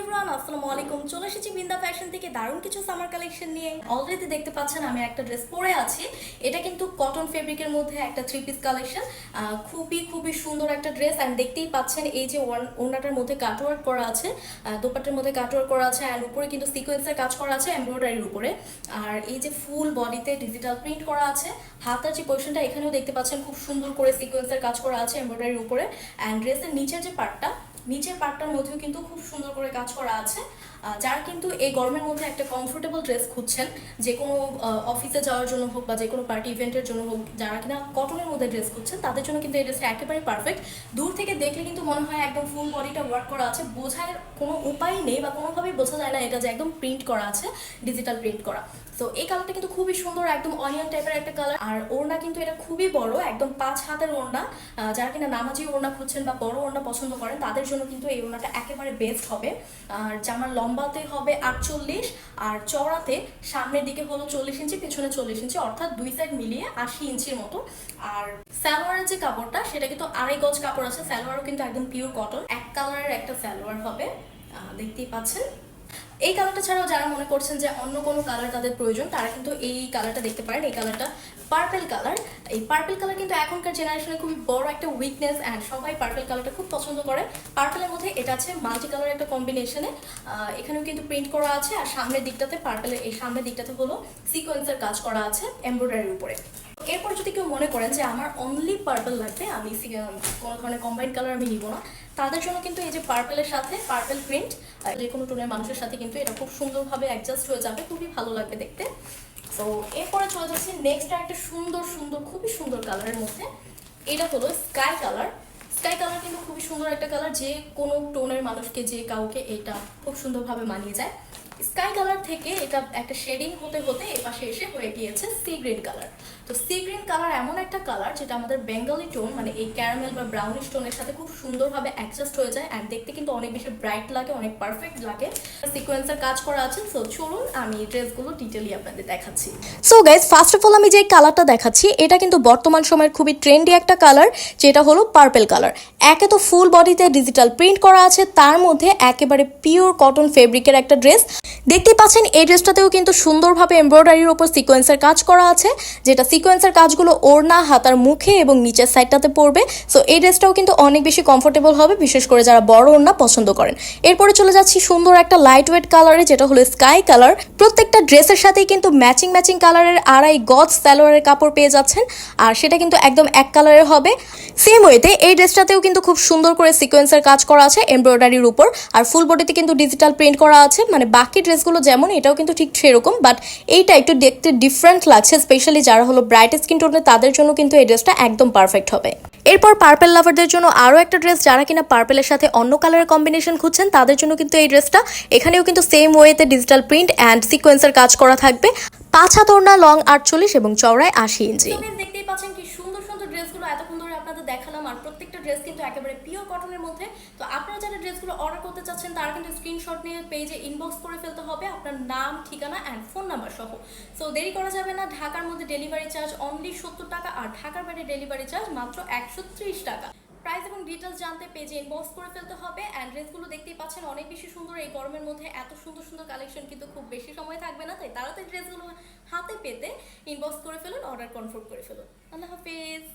Everyone আসসালামু আলাইকুম। চলে এসেছি বিন্দা ফ্যাশন থেকে দারুণ কিছু সামার কালেকশন নিয়ে। অলরেডি দেখতে পাচ্ছেন আমি একটা ড্রেস পরে আছি। এটা কিন্তু কটন ফেব্রিকের মধ্যে একটা থ্রি পিস কালেকশন খুবই খুবই সুন্দর একটা ড্রেস অ্যান্ড দেখতেই পাচ্ছেন এই যে ওয়ান ওনাটার মধ্যে কাটওয়ার্ক করা আছে। আহ, দোপাট্টার মধ্যে কাটওয়ার্ক করা আছে। অ্যান্ড উপরে কিন্তু সিকোয়েন্সের কাজ করা আছে এমব্রয়ডারির উপরে। আর এই যে ফুল বডিতে ডিজিটাল প্রিন্ট করা আছে। হাতার যে পোর্শনটা এখানেও দেখতে পাচ্ছেন খুব সুন্দর করে সিকোয়েন্সের কাজ করা আছে এমব্রয়ডারির উপরে। অ্যান্ড ড্রেসের নিচের যে পার্টটা নিচের পার্টটার মধ্যেও কিন্তু খুব সুন্দর করে কাজ করা আছে। যারা কিন্তু এই গরমের মধ্যে একটা কমফোর্টেবল ড্রেস খুঁজছেন, যে কোনো অফিসে যাওয়ার জন্য হোক বা যে কোনো পার্টি ইভেন্টের জন্য হোক, যারা কিনা কটনের মধ্যে ড্রেস খুঁজছেন, তাদের জন্য কিন্তু এই ড্রেসটা একেবারে পারফেক্ট দূর থেকে দেখলে কিন্তু মনে হয় একদম ফুল বডিটা ওয়ার্ক করা আছে। বোঝার কোনো উপায় নেই বা কোনোভাবেই বোঝা যায় না এটা যে একদম প্রিন্ট করা আছে ডিজিটাল প্রিন্ট করা। তো এই কালারটা কিন্তু খুবই সুন্দর, একদম অনিয়ন টাইপের একটা কালার আর ওড়না কিন্তু এটা খুবই বড়, একদম পাঁচ হাতের ওড়না। যারা কিনা নামাজি ওড়না খুঁজছেন বা বড় ওড়না পছন্দ করেন, তাদের জন্য কিন্তু এই ওড়নাটা একেবারে বেস্ট হবে। আর জামার লম্বাতে হবে আটচল্লিশ, আর চওড়াতে সামনের দিকে হলো চল্লিশ ইঞ্চি, পিছনে চল্লিশ ইঞ্চি, অর্থাৎ দুই সাইড মিলিয়ে আশি ইঞ্চির মতো। আর স্যালোয়ারের যে কাপড়টা, সেটা কিন্তু আড়াই গজ কাপড় আছে স্যালোয়ারও কিন্তু একদম পিওর কটন এক কালারের একটা স্যালোয়ার হবে দেখতেই পাচ্ছেন। এই কালারটা ছাড়াও যারা মনে করছেন যে অন্য কোনো কালার তাদের প্রয়োজন, তারা কিন্তু এই কালারটা দেখতে পারেন। এই কালারটা পার্পেল কালার এই পার্পেল কালার কিন্তু এখনকার জেনারেশনে খুবই বড় একটা উইকনেস অ্যান্ড সবাই পার্পেল কালারটা খুব পছন্দ করে। পার্পেলের মধ্যে এটা আছে মাল্টি কালার একটা কম্বিনেশনে এখানেও কিন্তু প্রিন্ট করা আছে আর সামনের দিকটাতে পার্পেলের এই সামনের দিকটাতে হলো সিকোয়েন্সের কাজ করা আছে এমব্রয়ডারির উপরে। এরপর যদি কেউ মনে করেন যে আমার অনলি পার্পল লাগবে, আমি কোনো ধরনের কম্বাইন্ড কালার আমি নিব না তাদের জন্য কিন্তু এই যে পার্পেলের সাথে পার্পেল প্রিন্ট যে কোনো টোনের মানুষের সাথে কিন্তু এটা খুব সুন্দরভাবে অ্যাডজাস্ট হয়ে যাবে, খুবই ভালো লাগবে দেখতে। তো এরপরে চলে যাচ্ছি নেক্সট একটা সুন্দর সুন্দর, খুবই সুন্দর কালারের মধ্যে। এটা হলো স্কাই কালার স্কাই কালার কিন্তু খুবই সুন্দর একটা কালার যে কোনো টোনের মানুষকে, যে কাউকে এটা খুব সুন্দরভাবে মানিয়ে যায়। স্কাই কালার থেকে এটা একটা শেডিং হতে হতে এ পাশে এসে হয়ে গিয়েছে সি গ্রিন কালার। তো সি গ্রিন কালার এমন একটা কালার যেটা আমাদের বেঙ্গলি টোন মানে এই ক্যারামেল বা ব্রাউনিশ টোনের সাথে খুব সুন্দরভাবে অ্যাডজাস্ট হয়ে যায় অ্যান্ড দেখতে কিন্তু অনেক বেশি ব্রাইট লাগে, অনেক পারফেক্ট লাগে। সিকোয়েন্সের কাজ করা আছে সো চলুন আমি ড্রেসগুলো ডিটেলি আপনাদের দেখাচ্ছি। So guys first of all আমি যে কালারটা দেখাচ্ছি, এটা কিন্তু বর্তমান সময়ের খুবই ট্রেন্ডি একটা কালার, যেটা হলো পার্পেল কালার। একে তো ফুল বডিতে ডিজিটাল প্রিন্ট করা আছে, তার মধ্যে একেবারে পিওর কটন ফেব্রিকের একটা ড্রেস দেখতে পাচ্ছেন, এই ড্রেসটাতেও কিন্তু সুন্দরভাবে এমব্রয়ডারির ওপর সিকোয়েন্সের কাজ করা আছে, যেটা সিকোয়েন্সের কাজগুলো ওড়না, হাতার মুখে এবং নিচের সাইডটাতে পড়বে। সো এই ড্রেসটাও কিন্তু অনেক বেশি কমফোর্টেবল হবে, বিশেষ করে যারা বড় ওড়না পছন্দ করেন। এরপরে চলে যাচ্ছি সুন্দর একটা লাইট ওয়েট কালারে যেটা হলো স্কাই কালার প্রত্যেকটা ড্রেসের সাথেই কিন্তু ম্যাচিং ম্যাচিং কালারের আড়াই গজ স্যালোয়ারের কাপড় পেয়ে যাচ্ছেন, আর সেটা কিন্তু একদম এক কালারের হবে। সেম ওয়েতে এই ড্রেসটাতেও কিন্তু খুব সুন্দর করে সিকোয়েন্সের কাজ করা আছে এমব্রয়ডারির উপর। আর ফুল বডিতে কিন্তু ডিজিটাল প্রিন্ট করা আছে। মানে বাকি ড্রেসগুলো যেমন, এটাও কিন্তু ঠিক সেরকম। বাট এইটা একটু দেখতে ডিফারেন্ট লাগছে স্পেশালি যারা হলো ব্রাইট স্কিন টোনের তাদের জন্য কিন্তু এই ড্রেসটা একদম পারফেক্ট হবে। এরপর পার্পেল লাভারদের জন্য আরও একটা ড্রেস যারা কিনা পার্পেলের সাথে অন্য কালারের কম্বিনেশন খুঁজছেন, তাদের জন্য কিন্তু এই ড্রেসটা এখানেও কিন্তু সেম ওয়েতে ডিজিটাল প্রিন্ট অ্যান্ড সিকোয়েন্সের কাজ করা থাকবে। পাঁচ হাত লং আটচল্লিশ এবং চওড়ায় আশি ইঞ্চি তো guys, দেখতেই পাচ্ছেন কি সুন্দর সুন্দর ড্রেসগুলো এতক্ষণ ধরে আপনাদের দেখালাম আর প্রত্যেকটা ড্রেস কিন্তু একেবারে পিওর কটনের মধ্যে। তো আপনারা যারা ড্রেসগুলো অর্ডার করতে চাচ্ছেন, তারা কিন্তু স্ক্রিনশট নিয়ে পেজে ইনবক্স করে ফেলতে হবে, আপনার নাম, ঠিকানা অ্যান্ড ফোন নাম্বার সহ। সো দেরি করা যাবে না, ঢাকার মধ্যে ডেলিভারি চার্জ অনলি সত্তর টাকা আর ঢাকার বাইরে ডেলিভারি চার্জ মাত্র একশো ত্রিশ টাকা। প্রাইস এবং ডিটেলস জানতে পেজে ইনবক্স করে ফেলতে হবে অ্যান্ড ড্রেসগুলো দেখতেই পাচ্ছেন, অনেক বেশি সুন্দর এই গরমের মধ্যে এত সুন্দর সুন্দর কালেকশন কিন্তু খুব বেশি সময় থাকবে না, তাই তাড়াতাড়ি ড্রেসগুলো হাতে পেতে ইনবক্স করে ফেলুন অর্ডার কনফার্ম করে ফেলুন। আল্লাহ হাফিজ।